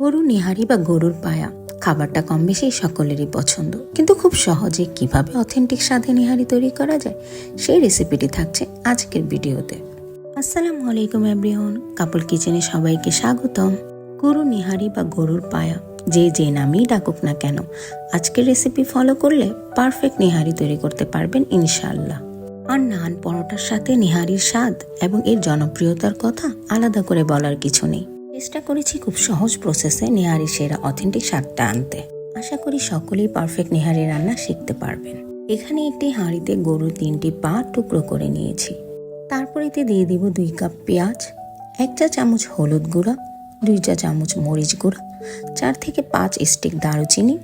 গরু নিহারি বা গরুর পায়া, খাবারটা কম বেশি সকলেরই পছন্দ। কিন্তু খুব সহজে কীভাবে অথেন্টিক স্বাদে নিহারি তৈরি করা যায়, সেই রেসিপিটি থাকছে আজকের ভিডিওতে। আসসালামু আলাইকুম এভরিওয়ান কাপল কিচেনে সবাইকে স্বাগতম। গরু নিহারি বা গরুর পায়া, যে যে নামেই ডাকুক না কেন, আজকের রেসিপি ফলো করলে পারফেক্ট নিহারি তৈরি করতে পারবেন ইনশাল্লাহ আর নান পরোটার সাথে নিহারির স্বাদ এবং এর জনপ্রিয়তার কথা আলাদা করে বলার কিছু নেই। চেষ্টা করেছি খুব সহজ প্রসেসে নেহারি সেরা অথেন্টিক স্বাদটা আনতে। আশা করি সকলেই পারফেক্ট নেহারি রান্না শিখতে পারবেন। এখানে একটি হাঁড়িতে গরুর তিনটি পা টুকরো করে নিয়েছি। তারপর এতে দিয়ে দিব দুই কাপ পেঁয়াজ, এক চা চামচ হলুদ গুঁড়া, দুই চা চামচ মরিচ গুঁড়া, চার থেকে পাঁচ স্টিক দারুচিনি,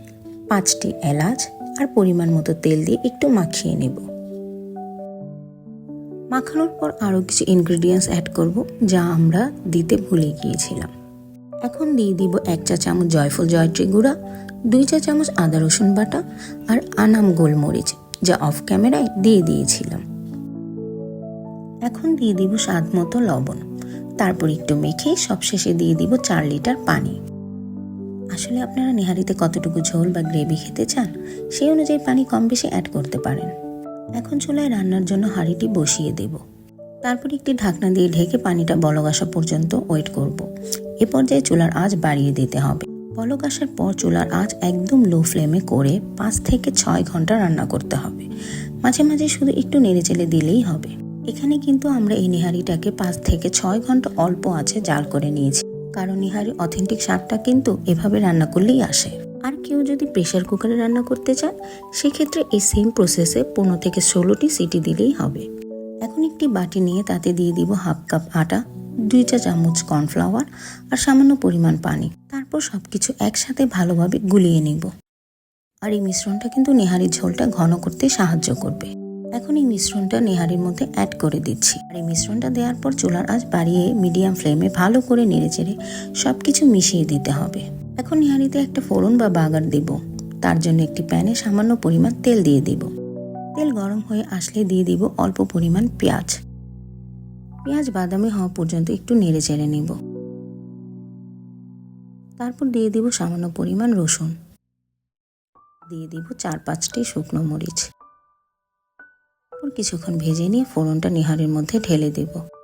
পাঁচটি এলাচ আর পরিমাণ মতো তেল দিয়ে একটু মাখিয়ে নেব। মাখানোর পর আরও কিছু ইনগ্রেডিয়েন্টস অ্যাড করব, যা আমরা দিতে ভুলে গিয়েছিলাম। এখন দিয়ে দিব এক চা চামচ জয়ফল জয়ত্রী গুঁড়া, দুই চা চামচ আদা রসুন বাটা আর আনাম গোলমরিচ, যা অফ ক্যামেরায় দিয়ে দিয়েছিলাম। এখন দিয়ে দিব স্বাদ মতো লবণ। তারপর একটু মেখে সবশেষে দিয়ে দিব চার লিটার পানি। আসলে আপনারা নেহারিতে কতটুকু ঝোল বা গ্রেভি খেতে চান, সেই অনুযায়ী পানি কম বেশি অ্যাড করতে পারেন। এখন চুলায় রান্নার জন্য হাঁড়িটি বসিয়ে দেব। তারপর একটি ঢাকনা দিয়ে ঢেকে পানিটা বলক আসা পর্যন্ত ওয়েট করব। এ পর্যায়ে চুলার আঁচ বাড়িয়ে দিতে হবে। বলক আসার পর চুলার আঁচ একদম লো ফ্লেমে করে পাঁচ থেকে ছয় ঘণ্টা রান্না করতে হবে। মাঝে মাঝে শুধু একটু নেড়ে চেলে দিলেই হবে। এখানে কিন্তু আমরা এই নিহারিটাকে পাঁচ থেকে ছয় ঘণ্টা অল্প আছে জাল করে নিয়েছি। কারণ নিহারি অথেন্টিক স্বাদটা কিন্তু এভাবে রান্না করলেই আসে। আর কেউ যদি প্রেশার কুকারে রান্না করতে চান সেক্ষেত্রে এই সেম প্রসেসে পনেরো থেকে ষোলোটি সিটি দিলেই হবে। এখন একটি বাটি নিয়ে তাতে দিয়ে দিব হাফ কাপ আটা, দুই চা চামচ কর্নফ্লাওয়ার আর সামান্য পরিমাণ পানি। তারপর সব কিছু একসাথে ভালোভাবে গুলিয়ে নিব। আর এই মিশ্রণটা কিন্তু নেহারির ঝোলটা ঘন করতে সাহায্য করবে। এখন এই মিশ্রণটা নেহারির মধ্যে অ্যাড করে দিচ্ছি। আর এই মিশ্রণটা দেওয়ার পর চুলার আঁচ বাড়িয়ে মিডিয়াম ফ্লেমে ভালো করে নেড়ে চেড়ে সব কিছু মিশিয়ে দিতে হবে। এখন নিহারিতে একটা ফোড়ন বা বাগার দেব। তার জন্য একটি প্যানে সামান্য পরিমাণ তেল দিয়ে দিব। তেল গরম হয়ে আসলে দিয়ে দিব অল্প পরিমাণ পেঁয়াজ। পেঁয়াজ বাদামি হওয়া পর্যন্ত একটু নেড়ে চেড়ে নেব। তারপর দিয়ে দিব সামান্য পরিমাণ রসুন। দিয়ে দিব চার পাঁচটি শুকনো মরিচ। কিছুক্ষণ ভেজে নিয়ে ফোড়নটা নিহারের মধ্যে ঢেলে দেব।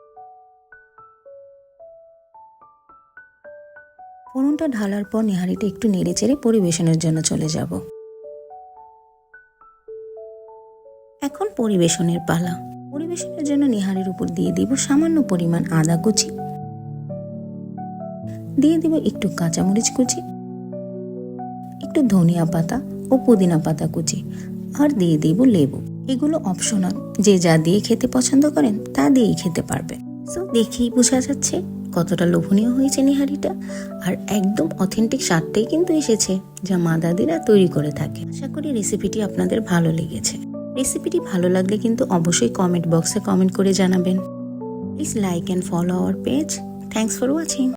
ফোড়নটা ঢালার পর নিহারিটা একটু নেড়ে চেড়ে পরিবেশনের জন্য চলে যাব। এখন পরিবেশনের পালা। পরিবেশনের জন্য নিহারির উপর দিয়ে দিব সামান্য পরিমাণ আদা কুচি। দিয়ে দিব একটু কাঁচামরিচ কুচি, একটু ধনিয়া পাতা ও পুদিনা পাতা কুচি আর দিয়ে দিব লেবু। এগুলো অপশনাল যে যা দিয়ে খেতে পছন্দ করেন তা দিয়েই খেতে পারবেন। সো দেখেই বোঝা যাচ্ছে। কতটা লোভনীয় হয়েছে নিহারিটা, আর একদম অথেন্টিক স্বাদটাই কিন্তু এসেছে যা মা দাদিরা তৈরি করে থাকে। আশা করি রেসিপিটি আপনাদের ভালো লেগেছে। রেসিপিটি ভালো লাগলে কিন্তু অবশ্যই কমেন্ট বক্সে কমেন্ট করে জানাবেন। Please like and follow our page thanks for watching